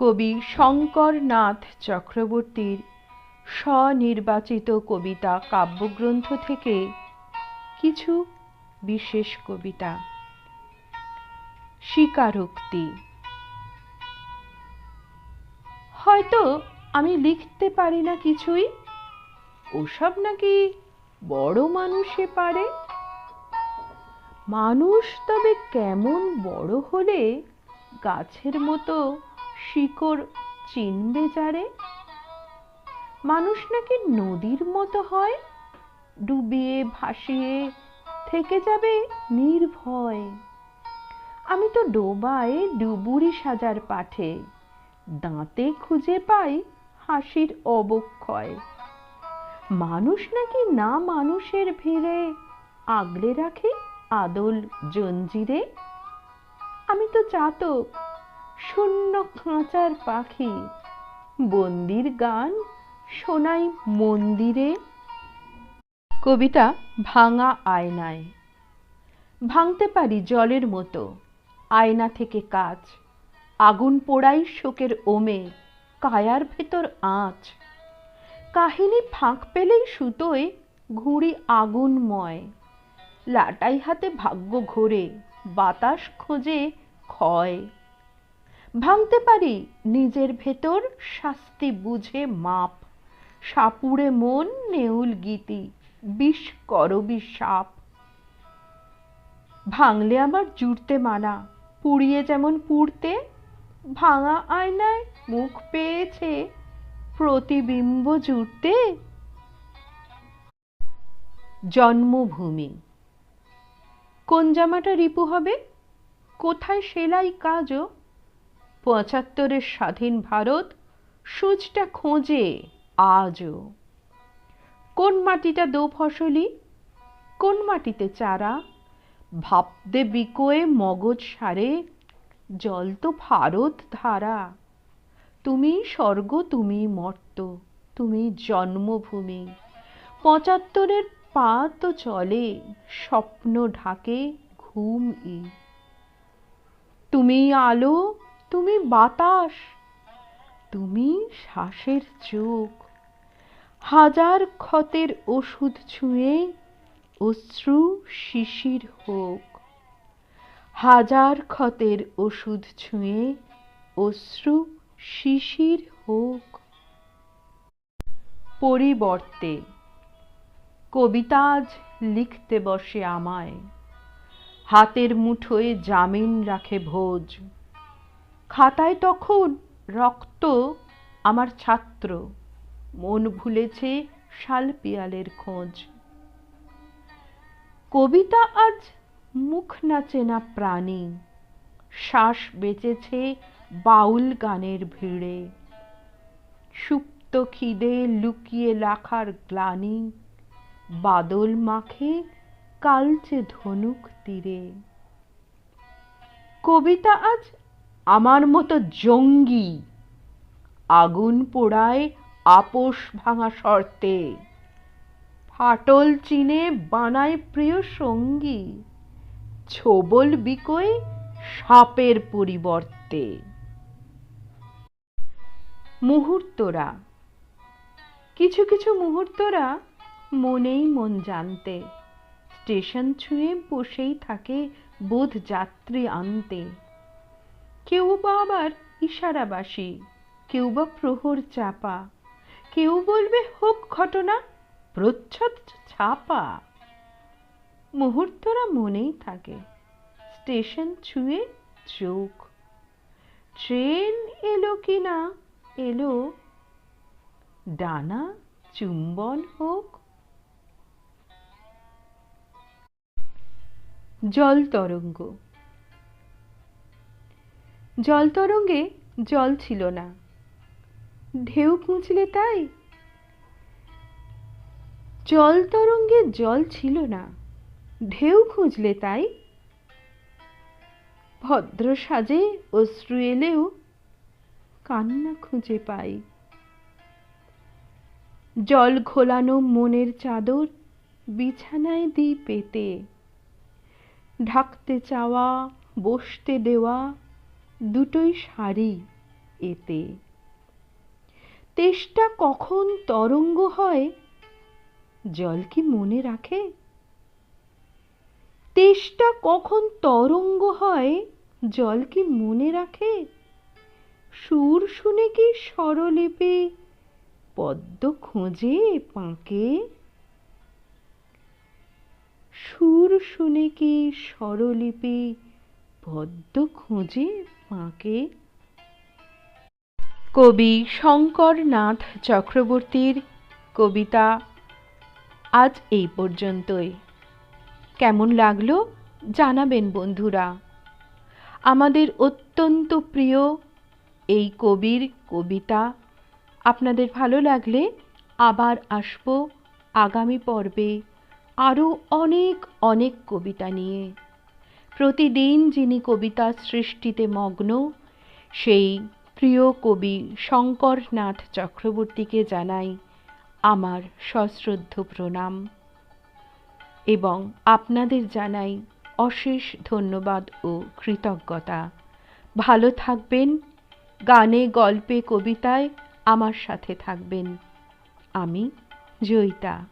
কবি শঙ্করনাথ চক্রবর্তীর স্বনির্বাচিত কবিতা কাব্যগ্রন্থ থেকে কিছু বিশেষ কবিতা। স্বীকারোক্তি। হয়তো আমি লিখতে পারি না কিছুই। ওসব নাকি বড় মানুষে পারে? মানুষ তবে কেমন বড় হলে গাছের মতো শিকড় চিনবে যারে? মানুষ নাকি নদীর মতো হয়? ডুবিয়ে, ভাসিয়ে থেকে যাবে নির্ভয়। আমি তো ডোবায় ডুবুরি সাজার পাঠে, দাঁতে খুঁজে পাই হাসির অবক্ষয়। মানুষ নাকি না মানুষের ভিড়ে, আগলে রাখে আদল জঞ্জিরে? আমি তো চাতক শূন্য খাঁচার পাখি। বন্দির গান শোনাই মন্দিরে। কবিতা ভাঙা আয়নায়। ভাঙতে পারি জলের মতো, আয়না থেকে কাজ আগুন পোড়াই শোকের ওমে, কায়ার ভেতর আঁচ। কাহিনী ফাঁক পেলেই সুতোয় ঘুড়ি আগুনময় লাটাই হাতে ভাগ্য ঘোরে, বাতাস খোঁজে ক্ষয়। ভাঙতে পারি নিজের ভেতর শাস্তি বুঝে মাপ। সাপুড়ে মন নেউল গীতি, বিষ করবি সাপ ভাঙলে আমার জুড়তে মানা, পুড়িয়ে যেমন পুড়তে, ভাঙা আয়নায় মুখ পেয়েছে, প্রতিবিম্ব জুড়তে। জন্মভূমি। কোন জামাটা রিপু হবে? কোথায় সেলাই কাজও পঁচাত্তরের স্বাধীন ভারত, সূচটা খোঁজে আজও। কোন মাটিটা দো ফসলি কোন মাটিতে চারা, ভাবতে বিকোয়ে মগজ সারে, জল তো ভারত ধারা। তুমি স্বর্গ, তুমি মর্ত, তুমি জন্মভূমি। পঁচাত্তরের পা তো চলে, স্বপ্ন ঢাকে ঘুম ই। তুমি আলো তুমি বাতাস, তুমি শ্বাসের চোখ। হাজার ক্ষতের ওষুধ ছুঁয়ে অশ্রু শিশির হোক। হাজার ক্ষতের ওষুধ ছুঁয়ে অশ্রু শিশির হোক। পরিবর্তে, কবিতা আজ লিখতে বসে আমায়। হাতের মুঠোয় জামিন রাখে ভোজ। খাতায় তখন রক্ত আমার ছাত্র। মন ভুলেছে শালপিয়ালের খোঁজ। কবিতা আজ মুখ না প্রাণী। শ্বাস বেঁচেছে বাউল গানের ভিড়ে। সুপ্ত খিদে লুকিয়ে লাখার গ্লানি। বাদল মাখে কালচে ধনুক তীরে। কবিতা আজ আমার মতো জঙ্গি আগুন পোড়ায় আপোষ ভাঙা শর্তে। ফাটল চিনে বানায় প্রিয় সঙ্গী, ছোবল বিকোয় সাপের পরিবর্তে। মুহূর্তরা। কিছু কিছু মুহূর্তরা মনেই মন জানতে, স্টেশন ছুঁয়ে বসেই থাকে বোধ যাত্রী আনতে। কেউ বা আবার ইশারাবাসী, কেউ বা প্রহর চাপা, কেউ বলবে, হোক ঘটনা, প্রচ্ছদ ছাপা। মুহূর্তরা মনেই থাকে, স্টেশন ছুঁয়ে চোখ। ট্রেন এলো কি না? এলো ডানা, চুম্বন হোক। জল তরঙ্গ। জল তরঙ্গে জল ছিল না। ঢেউ খুঁজলে তাই? জল তরঙ্গে জল ছিল না। ঢেউ খুঁজলে তাই? ভদ্র সাজে অশ্রু এলেও কান্না খুঁজে পাই। জল ঘোলানো মনের চাদর বিছানায় দিই পেতে। ঢাকতে চাওয়া, বসতে দেওয়া দুটোই শাড়ি এতে। তেষ্টা কখন তরঙ্গ হয়, জল কি মনে রাখে? তেষ্টা কখন তরঙ্গ হয়, জল কি মনে রাখে? সুর শুনে কি স্বরলিপি, পদ্ম খোঁজে পাঁকে? সুর শুনে কি স্বরলিপি পদ্ম খোঁজে পাঁকে কবি শঙ্করনাথ চক্রবর্তীর কবিতা আজ এই পর্যন্তই। কেমন লাগল জানাবেন বন্ধুরা। আমাদের অত্যন্ত প্রিয় এই কবির কবিতা। আপনাদের ভালো লাগলে আবার আসব আগামী পর্বে আরও অনেক অনেক কবিতা নিয়ে। প্রতিদিন যিনি কবিতা সৃষ্টিতে মগ্ন, সেই প্রিয় কবি শঙ্করনাথ চক্রবর্তীকে জানাই আমার সশ্রদ্ধ প্রণাম। এবং আপনাদের জানাই অশেষ ধন্যবাদ ও কৃতজ্ঞতা। ভালো থাকবেন, গানে গল্পে কবিতায় আমার সাথে থাকবেন। আমি জয়িতা।